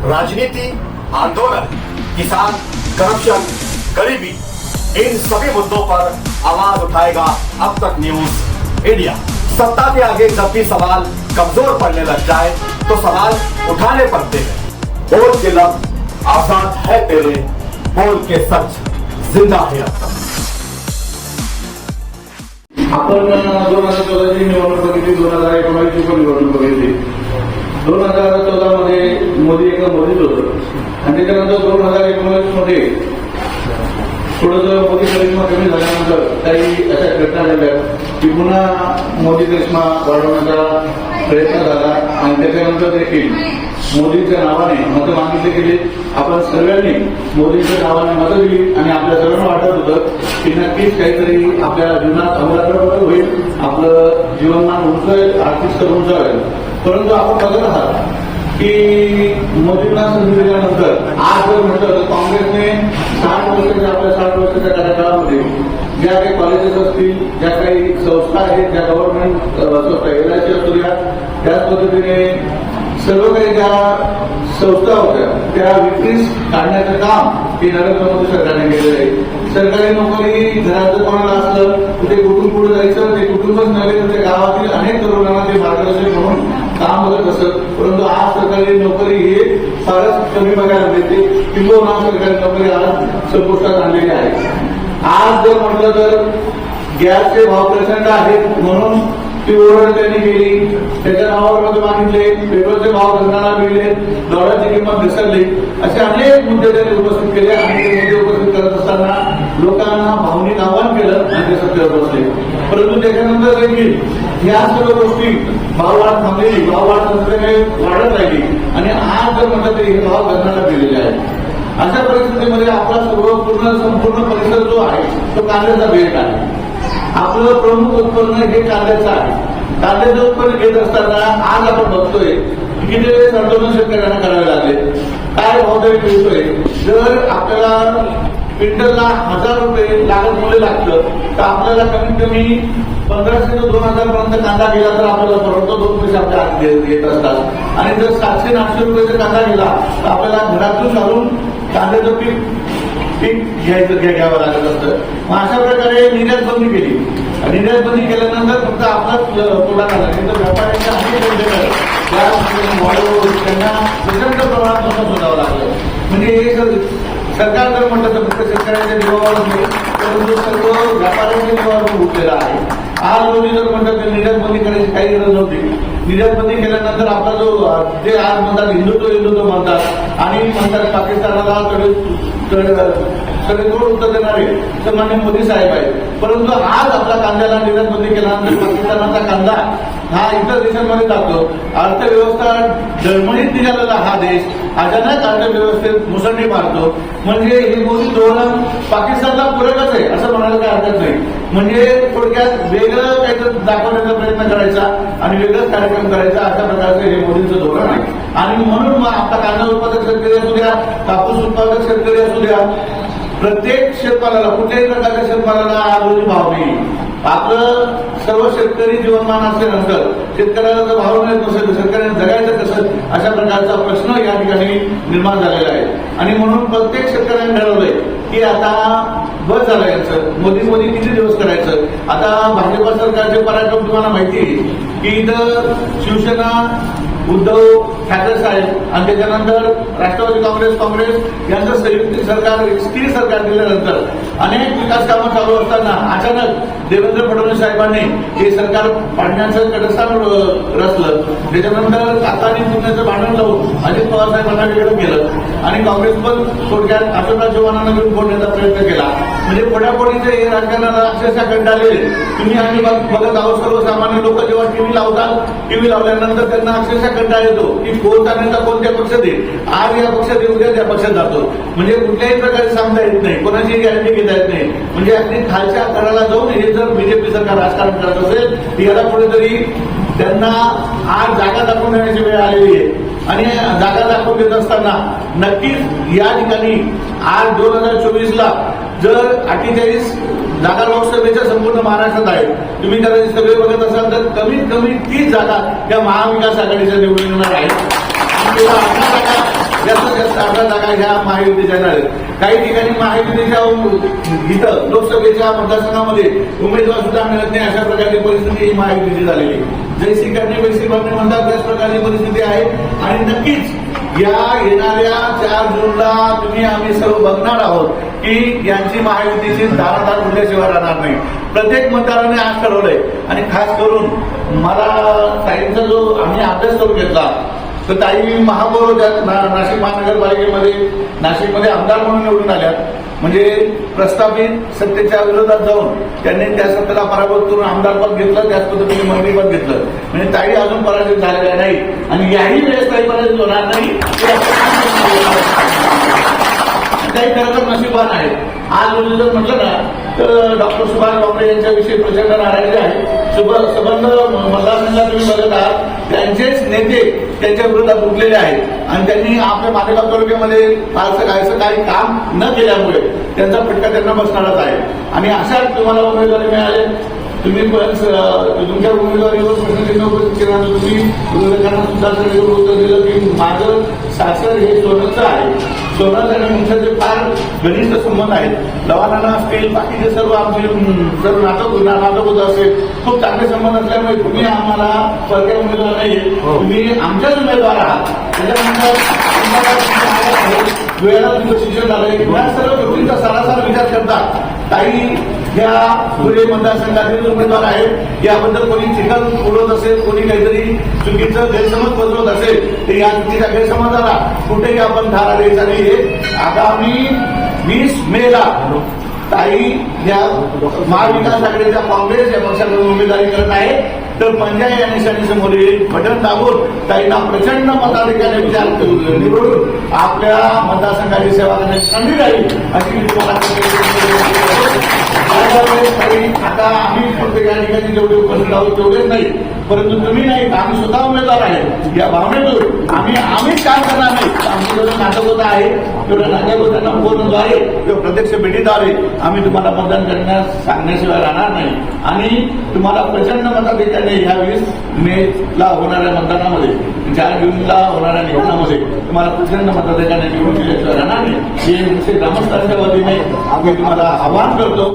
राजनीति, आंदोलन, किसान, करप्शन, गरीबी, इन सभी मुद्दों पर आवाज़ उठाएगा अब तक न्यूज़ इंडिया। सत्ता के आगे जब भी सवाल कमज़ोर पड़ने लग जाए तो सवाल उठाने पड़ते हैं। बोल के लफ्ज आज़ाद है तेरे, बोल के सच, ज़िंदा है अब तक। आपण दोन हज़ार चौदाची निवडणूक बघितली दोन हज़ार एकोणीसची पण निवडणूक बघितली दोन हज़ार मोदी एकदा मोदीच होतं. आणि त्याच्यानंतर दोन हजार एकोणीसमध्ये थोडस मोदी करिश्मा कमी झाल्यानंतर काही अशा घटना झाल्या की पुन्हा मोदी करिश्मा वाढवण्याचा प्रयत्न झाला आणि त्याच्यानंतर देखील मोदींच्या नावाने मतं मागितली गेली. आपण सर्वांनी मोदींच्या नावाने मतं दिली आणि आपल्या सर्वांना वाटत होतं की नक्कीच काहीतरी आपल्या जीवनात अमलाकडे होईल. आपलं जीवनमान उंच आर्थिक स्तर उंचावेल. परंतु आपण बघत आहात की मोदींना संधी दिल्यानंतर आज जर म्हटलं तर काँग्रेसने साठ वर्षाच्या आपल्या साठ वर्षाच्या कार्यकाळामध्ये ज्या काही कॉलेजेस असतील ज्या काही संस्था आहेत ज्या गव्हर्नमेंट संस्था एल आय सी असू द्या त्याच पद्धतीने सर्व काही ज्या संस्था होत्या त्या विक्रीस काढण्याचं काम हे नरेंद्र मोदी सरकारने केलेलं आहे. सरकारी नोकरी घरात कोणाला असलं कुठे ते कुठून पुढे जायचं ते कुटुंबच नव्हे तर गावातील अनेक तरुणांना ते मार्गदर्शन म्हणून काम करत असत परंतु आज सरकारी नोकरी हे फारच कमी बघायला मिळते. किंवा सरकारी नोकरी आज संपुष्टात आणलेली आहे. आज जर म्हटलं तर गॅसचे भाव प्रचंड आहेत म्हणून ती ओरड त्यांनी केली. त्याच्या नावावर मध्ये मागितले पेट्रोलचे भाव धंदाला मिळले डॉलरची किंमत घसरली. असे अनेक मुद्दे त्यांनी उपस्थित केले. आणि ते मुद्दे उपस्थित असताना लोकांना भावनिक आव्हान केलं आणि ते सत्तेवर बसले. परंतु त्याच्यानंतर देखील ह्या सर्व गोष्टी भाववाढ थांबलेली भाववाढ तंत्रज्ञाने वाढत राहिली आणि आज जर म्हटलं तरी हे भाव घटनाला गेलेले आहेत. अशा परिस्थितीमध्ये आपला सर्व पूर्ण संपूर्ण परिसर जो आहे तो कांद्याचा बेट आहे. आपलं प्रमुख उत्पन्न हे कांद्याचं आहे. कांद्याचं उत्पन्न घेत असताना आज आपण बघतोय की किती वेळेस आंदोलन शेतकऱ्यांना करावे लागले काय भावदारी मिळतोय? जर आपल्याला क्विंटलला हजार रुपये लागत मुले लागतं तर आपल्याला कमीत कमी पंधराशे ते दोन हजार पर्यंत कांदा गेला तर आपल्याला परवडतो दोन पैसे आपल्या हात येत असतात आणि जर सातशे आठशे रुपयाचा कांदा गेला तर आपल्याला घरातून घालून कांद्याचं पीक पीक घ्यायचं घ्यावं लागत असतं मग अशा प्रकारे निर्यात बंदी केली आणि निर्यात बंदी केल्यानंतर फक्त आपलाच तोडा झाला नाही तर व्यापाऱ्यांच्या अनेक त्यांना प्रचंड प्रमाणात नुकसान लागलं म्हणजे हे सरकार जर म्हटलं तर फक्त शेतकऱ्यांच्या जीवावर नाही परंतु म्हणजे सर्व व्यापाऱ्यांच्या जीवावर उठलेला आहे. आज रोजी जर म्हटलं तर निर्यात बंदी करायची काही गरज नव्हती. निर्यात बंदी केल्यानंतर आपला जो जे आज म्हणतात हिंदुत्व हिंदुत्व म्हणतात आणि म्हणतात पाकिस्तानाला कडे सडेतोड उत्तर देणारे सन्मान्य मोदी साहेब आहेत. परंतु आज आपला कांद्याला निर्यात बंदी केल्यानंतर पाकिस्तानाचा कांदा हा इतर देशांमध्ये जातो. अर्थव्यवस्था डळमळीत निघालेला हा देश अचानक अर्थव्यवस्थेत मुसंडी मारतो. म्हणजे हे मोदी धोरण पाकिस्तानला पूरकच आहे असं म्हणायला काही हरकत नाही. म्हणजे थोडक्यात वेगळं काहीतरी दाखवण्याचा प्रयत्न करायचा आणि वेगळंच कार्यक्रम करायचा अशा प्रकारचं हे मोदींचं धोरण आहे. आणि म्हणून मग आता कांदा उत्पादक शेतकरी असू द्या कापूस उत्पादक शेतकरी असू द्या प्रत्येक शेतमालाला कुठल्याही प्रकारच्या शेतमालाला आज भाव नाही. आपलं सर्व शेतकरी जीवनमान असल्यानंतर शेतकऱ्याला जर भाव मिळत नसेल तर जगायचं कसं? अशा प्रकारचा प्रश्न या ठिकाणी निर्माण झालेला आहे. आणि म्हणून प्रत्येक शेतकऱ्याने ठरवलंय की आता बस झालं याचं. मोदी मोदी किती दिवस करायचं? आता भाजपा सरकारचे पराक्रम तुम्हाला माहिती की इथं शिवसेना उद्धव ठाकरे साहेब आणि त्याच्यानंतर राष्ट्रवादी काँग्रेस काँग्रेस यांचं संयुक्त सरकार स्थिर सरकार दिल्यानंतर अनेक विकास कामं चालू असताना अचानक देवेंद्र फडणवीस साहेबांनी हे सरकार पाडण्याचं कडस्थान रचलं. त्याच्यानंतर कातानी पुण्याचं भांडण लावून अजित पवार साहेबांना वेगळं केलं आणि काँग्रेस पण थोडक्यात अशोकराव चव्हाणांना घेऊन फोडण्याचा प्रयत्न केला. म्हणजे फोडाफोडीचे हे राजकारणाला अक्षरशः कंटाळलेले तुम्ही आम्ही बघत आहोत सर्वसामान्य लोक जेव्हा टीव्ही लावतात टीव्ही लावल्यानंतर त्यांना अक्षरशः कंटाळ येतो की कोणता नेता कोणत्या पक्षात येईल. आज या पक्षात येऊ उद्या त्या पक्षात जातो. म्हणजे कुठल्याही प्रकारे सांगता येत नाही. कोणाची गॅरंटी घेता येत नाही. म्हणजे अगदी खालच्या कडला जाऊन हे जर बीजेपी सरकार राजकारण करत असेल तर याला कुठेतरी त्यांना आज जागा दाखवून देण्याची वेळ आलेली आहे. आणि जागा दाखवून देत असताना नक्कीच या ठिकाणी आज दोन हजार चोवीस ला जर अठ्ठेचाळीस जागा लोकसभेच्या संपूर्ण महाराष्ट्रात आहेत तुम्ही कदाचित सगळे बघत असाल तर कमीत कमी तीस जागा या महाविकास आघाडीच्या निवडून येणार आहेत जास्तीत जास्त अठरा जागा ह्या महायुतीच्या येणार काही ठिकाणी महायुतीच्या इथं लोकसभेच्या मतदारसंघामध्ये उमेदवार सुद्धा मिळत नाही अशा प्रकारची परिस्थिती ही महायुतीची झालेली जैसी करणे वैसी भरणे म्हणतात त्याच प्रकारची परिस्थिती आहे. आणि नक्कीच या येणाऱ्या चार जूनला तुम्ही आम्ही सर्व बघणार आहोत की यांची महायुतीची दारादार उद्याशिवाय राहणार नाही. प्रत्येक मतदाराने आज ठरवलंय. आणि खास करून मला साईंचा जो आम्ही अभ्यास करून घेतला तर ताई महापौर होत्या ना- नाशिक महानगरपालिकेमध्ये नाशिकमध्ये आमदार म्हणून निवडून आल्या. म्हणजे प्रस्थापित सत्तेच्या विरोधात जाऊन त्यांनी त्या सत्तेला पराभूत करून आमदार पद घेतलं त्याच पद्धतीने मंत्रीपद घेतलं. म्हणजे ताई अजून पराजित झालेल्या नाही आणि याही वेळेस ताई पराजित होणार नाही काही खरं तर नशिबान आहे आज म्हणजे जर म्हटलं ना तर डॉक्टर सुभाष बाबरे यांच्याविषयी प्रचंड नाराजी आहे. सुब मतदारसंघात तुम्ही बघत आहात त्यांचेच नेते त्यांच्या विरोधात उठलेले आहेत. आणि त्यांनी आपल्या मालेगाव तालुक्यामध्ये फारसं कायचं काही काम न केल्यामुळे त्यांचा फटका त्यांना बसणारच आहे. आणि अशाच तुम्हाला उमेदवारी मिळाले. तुम्ही पण तुमच्या उमेदवारीवर प्रश्न तुम्ही विरोधकांना सुद्धा सगळं उत्तर दिलं की माझं सासर हे सोनंचं आहे सोनं आणि तुमचं फार घनिष्ठ संबंध आहेत लवानाना असतील बाकीचे सर्व आमचे अं, सर्व नाटक नाटक होत असेल खूप चांगले संबंध असल्यामुळे तुम्ही आम्हाला परक्या उमेदवार नाही तुम्ही आमच्याच उमेदवार आहात त्याच्यानंतर वेळेला तुमचं शिक्षण झालंय. या सर्व गोष्टींचा सरासर विचार करतात काही ह्या पुढे मतदारसंघातील उमेदवार आहेत याबद्दल कोणी चिकन उडवत असेल कोणी काहीतरी चुकीचं गैरसमज पसरवत असेल तर या चुकीच्या गैरसमजाला कुठेही आपण धारा द्यायचा नाहीये. आगामी वीस मेला ताई या महाविकास आघाडीच्या काँग्रेस या पक्षाकडून उमेदवारी करत आहे. तर पंजाब या निशाणीसमोर बटन दाबून ताईंना प्रचंड मताधिकाने विचार निवडून आपल्या मतदारसंघाची सेवा करण्याची संधी राहील अशी मी तुम्हाला आता आम्ही फक्त या ठिकाणी जेवढे उपस्थित आहोत तेवढेच नाही. परंतु तुम्ही नाही आम्ही स्वतः उमेदवार आहे. या भावनेतून आम्ही आम्हीच काम करणार नाही? आमचं जेवढं नाटक होत आहे तेवढ्या नाटक होताना फोनद्वारे किंवा प्रत्यक्ष भेटीद्वारे आम्ही तुम्हाला मतदान करण्यास सांगण्याशिवाय राहणार नाही. आणि तुम्हाला प्रचंड मताधिकाने ह्या वीस मे ला होणाऱ्या मतदानामध्ये चार जूनला होणाऱ्या निवडणामध्ये तुम्हाला प्रचंड मताधिकाने निवडून दिल्याशिवाय राहणार नाही. हे ग्रामस्थांच्या वतीने आम्ही तुम्हाला आवाहन करतो.